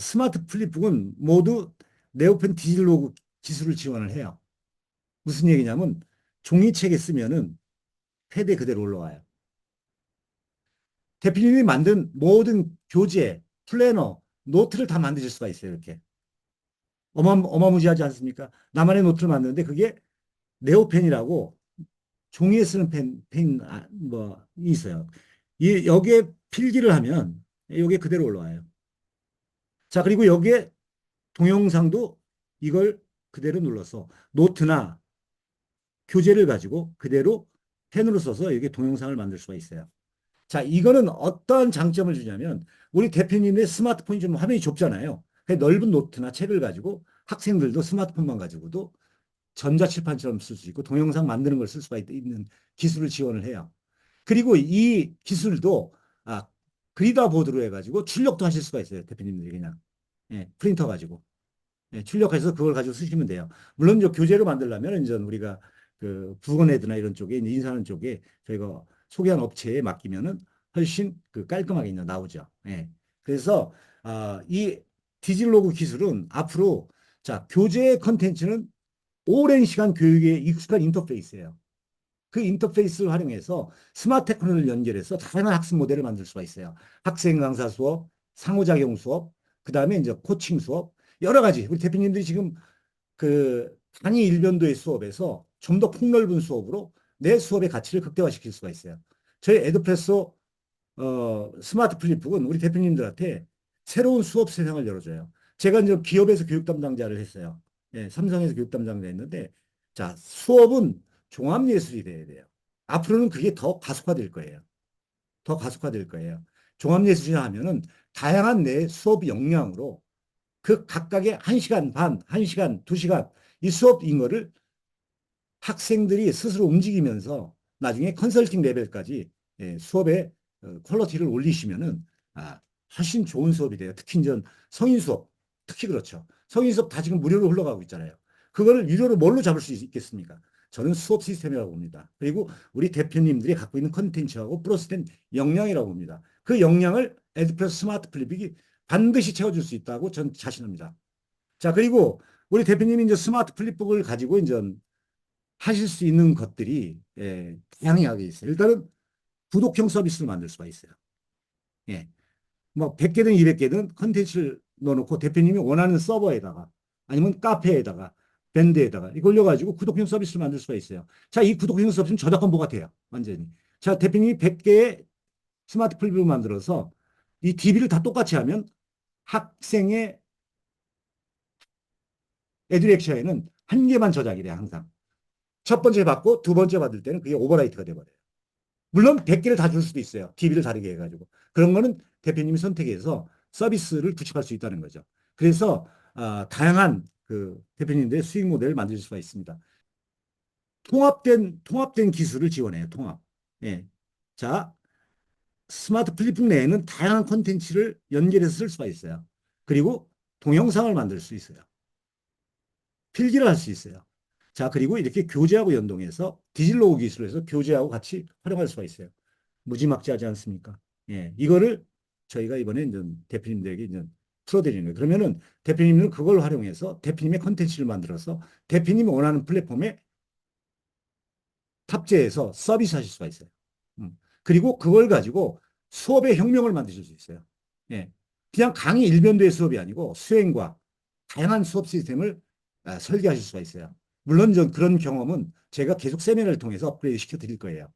스마트 플립북은 모두 네오펜 디지로그 기술을 지원을 해요. 무슨 얘기냐면 종이책에 쓰면은 패드에 그대로 올라와요. 대표님이 만든 모든 교재, 플래너, 노트를 다 만드실 수가 있어요. 이렇게. 어마, 어마무지하지 않습니까? 나만의 노트를 만드는데 그게 네오펜이라고 종이에 쓰는 펜, 펜, 아, 뭐, 있어요. 이, 여기에 필기를 하면 여기에 그대로 올라와요. 자, 그리고 여기에 동영상도 이걸 그대로 눌러서 노트나 교재를 가지고 그대로 펜으로 써서 여기 동영상을 만들 수가 있어요. 자, 이거는 어떠한 장점을 주냐면 우리 대표님의 스마트폰이 좀 화면이 좁잖아요. 그 넓은 노트나 책을 가지고 학생들도 스마트폰만 가지고도 전자칠판처럼 쓸 수 있고 동영상 만드는 걸 쓸 수가 있- 있는 기술을 지원을 해요. 그리고 이 기술도 아, 그리다 보드로 해가지고 출력도 하실 수가 있어요. 대표님들이 그냥 예, 프린터 가지고 예, 출력해서 그걸 가지고 쓰시면 돼요. 물론 이제 교재로 만들려면 이제 우리가 그 부건헤드나 이런 쪽에 인사하는 쪽에 저희가 소개한 업체에 맡기면은 훨씬 그 깔끔하게 나오죠. 예. 그래서 아, 이 디지로그 기술은 앞으로 자 교재 컨텐츠는 오랜 시간 교육에 익숙한 인터페이스예요. 그 인터페이스를 활용해서 스마트 테크놀을 연결해서 다양한 학습 모델을 만들 수가 있어요. 학생 강사 수업, 상호작용 수업, 그 다음에 이제 코칭 수업, 여러 가지. 우리 대표님들이 지금 그 단위 일변도의 수업에서 좀 더 폭넓은 수업으로 내 수업의 가치를 극대화시킬 수가 있어요. 저희 에드프레소 어, 스마트 플립북은 우리 대표님들한테 새로운 수업 세상을 열어줘요. 제가 이제 기업에서 교육 담당자를 했어요. 예, 삼성에서 교육 담당자 했는데, 자, 수업은 종합예술이 돼야 돼요. 앞으로는 그게 더 가속화될 거예요. 더 가속화될 거예요. 종합예술이라 하면은 다양한 내 수업 역량으로 그 각각의 한시간 반, 한시간두시간 이 수업 인 거를 학생들이 스스로 움직이면서 나중에 컨설팅 레벨까지 예, 수업의 어, 퀄리티를 올리시면은 아, 훨씬 좋은 수업이 돼요. 특히 이제 성인 수업, 특히 그렇죠. 성인 수업 다 지금 무료로 흘러가고 있잖아요. 그거를 유료로 뭘로 잡을 수 있겠습니까? 저는 수업 시스템이라고 봅니다. 그리고 우리 대표님들이 갖고 있는 컨텐츠하고 플러스된 역량이라고 봅니다. 그 역량을 에드프레스 스마트 플립이 반드시 채워줄 수 있다고 전 자신합니다. 자, 그리고 우리 대표님이 이제 스마트 플립북을 가지고 이제 하실 수 있는 것들이 예, 다양하게 있어요. 일단은 구독형 서비스를 만들 수가 있어요. 예. 뭐 100개든 200개든 컨텐츠를 넣어놓고 대표님이 원하는 서버에다가 아니면 카페에다가 밴드에다가 이걸 올려가지고 구독형 서비스를 만들 수가 있어요. 자, 이 구독형 서비스는 저작권 보가 돼요. 완전히. 자, 대표님이 100개의 스마트 플립을 만들어서 이 DB를 다 똑같이 하면 학생의 에듀렉션에는 한 개만 저장이 돼요, 항상. 첫 번째 받고 두 번째 받을 때는 그게 오버라이트가 돼버려요. 물론 100개를 다 줄 수도 있어요. DB를 다르게 해가지고. 그런 거는 대표님이 선택해서 서비스를 구축할 수 있다는 거죠. 그래서 아, 다양한 그 대표님들의 수익 모델을 만들 수가 있습니다. 통합된 통합된 기술을 지원해요. 통합. 예. 자, 스마트 플립북 내에는 다양한 콘텐츠를 연결해서 쓸 수가 있어요. 그리고 동영상을 만들 수 있어요. 필기를 할 수 있어요. 자, 그리고 이렇게 교재하고 연동해서 디질로그 기술에서 교재하고 같이 활용할 수가 있어요. 무지막지하지 않습니까? 예, 이거를 저희가 이번에 이제 대표님들에게 이제 풀어드리는 거예요. 그러면은 대표님은 그걸 활용해서 대표님의 컨텐츠를 만들어서 대표님이 원하는 플랫폼에 탑재해서 서비스 하실 수가 있어요. 음. 그리고 그걸 가지고 수업의 혁명을 만드실 수 있어요. 예. 그냥 강의 일변도의 수업이 아니고 수행과 다양한 수업 시스템을 아, 설계하실 수가 있어요. 물론 전 그런 경험은 제가 계속 세미나를 통해서 업그레이드 시켜 드릴 거예요.